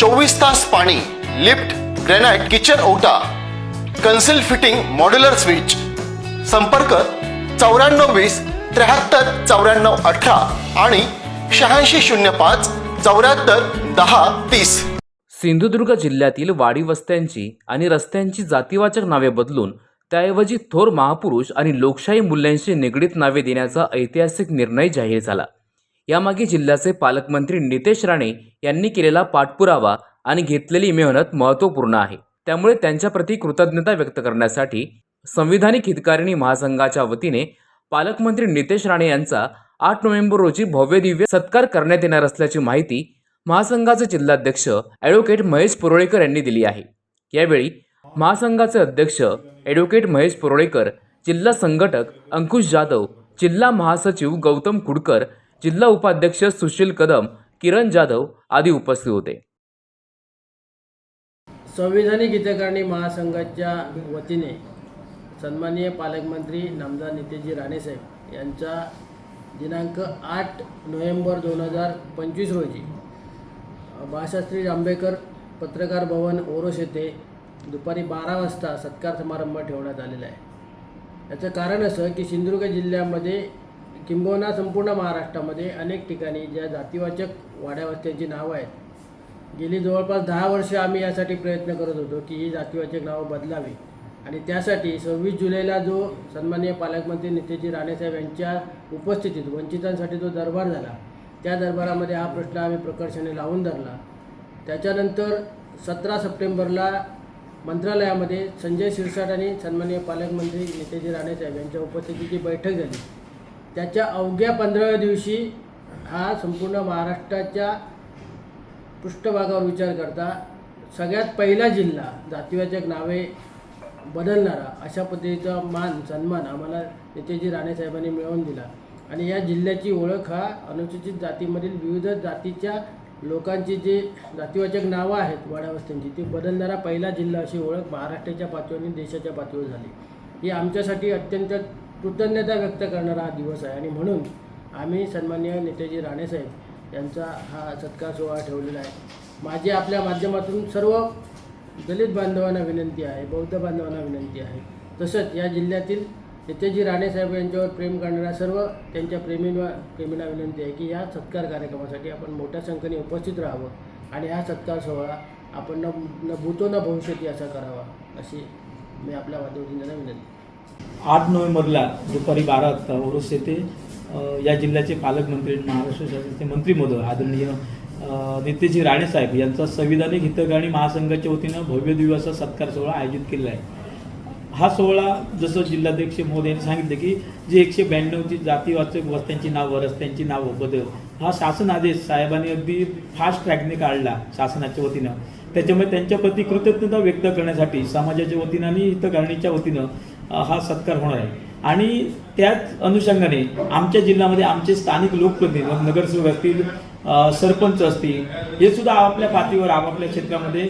चोवीस तास पाणी लिफ्ट ग्रॅनाइट किचन ओटा कन्सिल फिटिंग मॉड्युलर स्विच. संपर्क चौऱ्याण्णव वीस त्र्याहत्तर चौऱ्याण्णव अठरा आणि शहाऐंशी शून्य पाच चौऱ्याहत्तर दहा तीस. सिंधुदुर्ग जिल्ह्यातील वाडी वस्त्यांची आणि रस्त्यांची जातीवाचक नावे बदलून त्याऐवजी थोर महापुरुष आणि लोकशाही मूल्यांशी निगडीत नावे देण्याचा ऐतिहासिक निर्णय जाहीर झाला. यामागे जिल्ह्याचे पालकमंत्री नितेश राणे यांनी केलेला पाठपुरावा आणि घेतलेली मेहनत महत्त्वपूर्ण आहे. त्यामुळे त्यांच्याप्रती कृतज्ञता व्यक्त करण्यासाठी संविधानिक हितकारिणी महासंघाच्या वतीने पालकमंत्री नितेश राणे यांचा आठ नोव्हेंबर रोजी भव्यदिव्य सत्कार करण्यात येणार असल्याची माहिती महासंघाचे जिल्हाध्यक्ष ॲडव्होकेट महेश पुरोळेकर यांनी दिली आहे. यावेळी महासंघाचे अध्यक्ष ॲडव्होकेट महेश पुरोळेकर जिल्हा संघटक अंकुश जाधव जिल्हा महासचिव गौतम कुडकर जिल्हा उपाध्यक्ष सुशील कदम किरण जाधव आदी उपस्थित होते. संविधानिक हितकारणी महासंघाच्या वतीने सन्माननीय पालकमंत्री नामदार नितेशजी राणेसाहेब यांचा दिनांक आठ नोव्हेंबर दोन हजार पंचवीस रोजी बाळशास्त्री आंबेडकर पत्रकार भवन ओरोस येथे दुपारी बारा वाजता सत्कार समारंभ ठेवण्यात आलेला आहे. याचं कारण असं की सिंधुदुर्ग जिल्ह्यामध्ये किंबहुना संपूर्ण महाराष्ट्रामध्ये अनेक ठिकाणी ज्या जातीवाचक वाड्यावस्त्यांची नावं आहेत. गेली जवळपास दहा वर्ष आम्ही यासाठी प्रयत्न करत होतो की ही जातीवाचक नावं बदलावी. आणि त्यासाठी सव्वीस जुलैला जो सन्माननीय पालकमंत्री नितेशजी राणेसाहेब यांच्या उपस्थितीत वंचितांसाठी जो दरबार झाला त्या दरबारामध्ये हा प्रश्न आम्ही प्रकर्षाने लावून धरला. त्याच्यानंतर सतरा सप्टेंबरला मंत्रालयामध्ये संजय शिरसाट आणि सन्माननीय पालकमंत्री नितेशजी राणेसाहेब यांच्या उपस्थितीची बैठक झाली. त्याच्या अवघ्या पंधराव्या दिवशी हा संपूर्ण महाराष्ट्राच्या पृष्ठभागावर विचार करता सगळ्यात पहिला जिल्हा जातीवाचक नावे बदलणारा अशा पद्धतीचा मान सन्मान आम्हाला नितेशजी राणेसाहेबांनी मिळवून दिला. आणि या जिल्ह्याची ओळख हा अनुसूचित जातीमधील विविध जातीच्या लोकांची जे जातीवाचक नावं आहेत वाड्यावस्त्यांची ती बदलणारा पहिला जिल्हा अशी ओळख महाराष्ट्राच्या पातळीवर आणि देशाच्या पातळीवर झाली. ही आमच्यासाठी अत्यंत कृतज्ञता व्यक्त करणारा हा दिवस आहे. आणि म्हणून आम्ही सन्मान्य नेतेजी राणेसाहेब यांचा हा सत्कार सोहळा ठेवलेला आहे. माझी आपल्या माध्यमातून सर्व दलित बांधवांना विनंती आहे बौद्ध बांधवांना विनंती आहे. तसंच या जिल्ह्यातील नेताजी राणेसाहेब यांच्यावर प्रेम करणाऱ्या सर्व त्यांच्या प्रेमींना प्रेमींना विनंती आहे की या सत्कार कार्यक्रमासाठी आपण मोठ्या संख्येने उपस्थित राहावं आणि हा सत्कार सोहळा आपण न न भूतो न भविष्यती असा करावा अशी मी आपल्या माध्यमातून त्यांना विनंती आठ नोव्हेंबरला दुपारी बारा वाजता ओरोस येथे या जिल्ह्याचे पालकमंत्री महाराष्ट्र शासनाचे मंत्री महोदय आदरणीय नेतेजी नितेशजी राणेसाहेब यांचा संविधानिक हितगाणी महासंघाच्या वतीनं भव्य दिवसा सत्कार सोहळा आयोजित केलेला आहे. हा सोहळा जसं जिल्हाध्यक्ष मोदी यांनी सांगितलं की जे एकशे ब्याण्णवची जातीवाचक वस्त्यांची नावं रस्त्यांची नावं बदल हा शासन आदेश साहेबांनी अगदी फास्ट ट्रॅकने काढला शासनाच्या वतीनं. त्याच्यामुळे त्यांच्याप्रती कृतज्ञता व्यक्त करण्यासाठी समाजाच्या वतीनं आणि हितकारणीच्या वतीनं हा सत्कार होणार आहे. आणि त्याच अनुषंगाने आमच्या जिल्ह्यामध्ये आमचे स्थानिक लोकप्रतिनिधी मग नगरसेवक असतील सरपंच असतील हे सुद्धा आपापल्या पातळीवर आपापल्या क्षेत्रामध्ये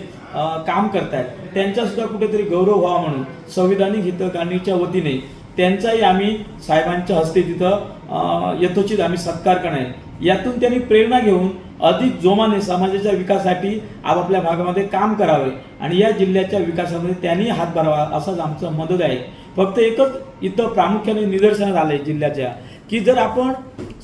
काम करतायत. त्यांचासुद्धा कुठेतरी गौरव व्हावा म्हणून संविधानिक हितकारणीच्या वतीने त्यांचाही आम्ही साहेबांच्या हस्ते तिथं यथोचित आम्ही सत्कार करणार आहे. यातून त्यांनी प्रेरणा घेऊन अधिक जोमाने समाजाच्या विकासासाठी आपापल्या भागामध्ये काम करावे आणि या जिल्ह्याच्या विकासामध्ये त्यांनी हात भरावा असंच आमचं मदत आहे. फक्त एकच इथं प्रामुख्याने निदर्शनात आलंय जिल्ह्याच्या की जर आपण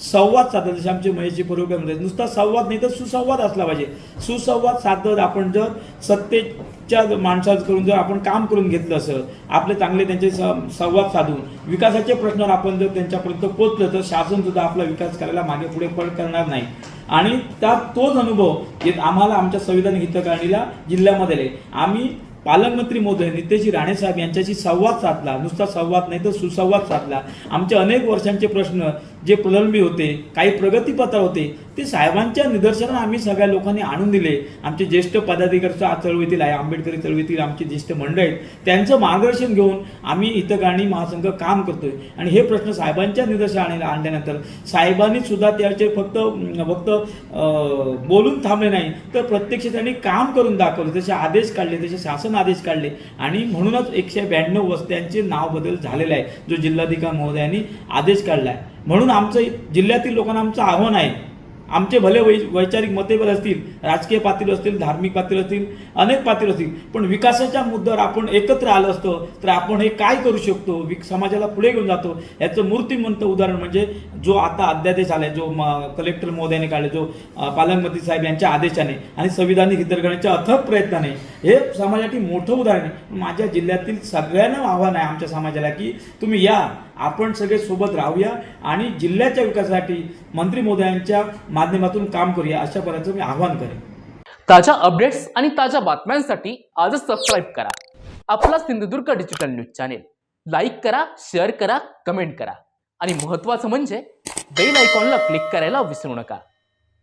संवाद साधत जसे आमचे महेशजी पूर्वकर म्हणतात नुसता संवाद नाही तर सुसंवाद असला पाहिजे. सुसंवाद साधत आपण जर सत्तेच्या माणसाकडून जर आपण काम करून घेतलं असं आपले चांगले त्यांचे संवाद साधून विकासाच्या प्रश्नावर आपण जर त्यांच्यापर्यंत पोचलं तर शासनसुद्धा आपला विकास करायला मागे पुढे पण करणार नाही. आणि त्यात तोच अनुभव येत आम्हाला आमच्या संविधान हितकारणीला जिल्ह्यामध्ये आले. आम्ही पालकमंत्री मोदय नितेशजी राणेसाहेब यांच्याशी संवाद साधला. नुसता संवाद नाही तर सुसंवाद साधला. आमचे अनेक वर्षांचे प्रश्न जे प्रलंबी होते काही प्रगतीपत्र होते ते साहेबांच्या निदर्शनात आम्ही सगळ्या लोकांनी आणून दिले. आमचे ज्येष्ठ पदाधिकारीच्या चळवळीतील आहे आंबेडकरी चळवळीतील आमचे ज्येष्ठ मंडळ आहेत. त्यांचं मार्गदर्शन घेऊन आम्ही हितगाणी महासंघ काम करतोय. आणि हे प्रश्न साहेबांच्या निदर्शनाला आणल्यानंतर साहेबांनी सुद्धा त्याचे फक्त फक्त बोलून थांबले नाही तर प्रत्यक्ष त्यांनी काम करून दाखवले. जसे आदेश काढले तसे शासन आदेश काढले. आणि म्हणूनच एकशे ब्याण्णव वस्त्यांचे नाव बदल झालेला आहे जो जिल्हाधिकारी महोदयांनी आदेश काढला आहे म्हणून आमचं जिल्ह्यातील लोकांना आमचं आव्हान आहे आमचे भले वै वैचारिक मतेवर असतील राजकीय पातळीवर असतील धार्मिक पातळीवर असतील अनेक पातळीवर असतील पण विकासाच्या मुद्द्यावर आपण एकत्र आलो असतो तर आपण हे काय करू शकतो? विक समाजाला पुढे घेऊन जातो. याचं मूर्तिमंत उदाहरण म्हणजे जो आता अध्यादेश आलाय जो म- कलेक्टर महोदयाने काढले जो पालकमंत्री साहेब यांच्या आदेशाने आणि संविधानिक हितरगणाच्या अथक प्रयत्नाने हे समाजासाठी मोठं उदाहरण आहे. माझ्या जिल्ह्यातील सगळ्यांना आव्हान आहे आमच्या समाजाला की तुम्ही या आपण सगळे सोबत राहूया आणि जिल्ह्याच्या विकासासाठी मंत्री महोदयांच्या माध्यमातून काम करूया अशा पर्यंत मी आव्हान करेन. ताज्या अपडेट्स आणि ताज्या बातम्यांसाठी आजच सबस्क्राईब करा. आपला Sindhudurg digital news channel like करा शेअर करा कमेंट करा. आणि महत्त्वाचं म्हणजे बेल आयकॉनला क्लिक करायला विसरू नका.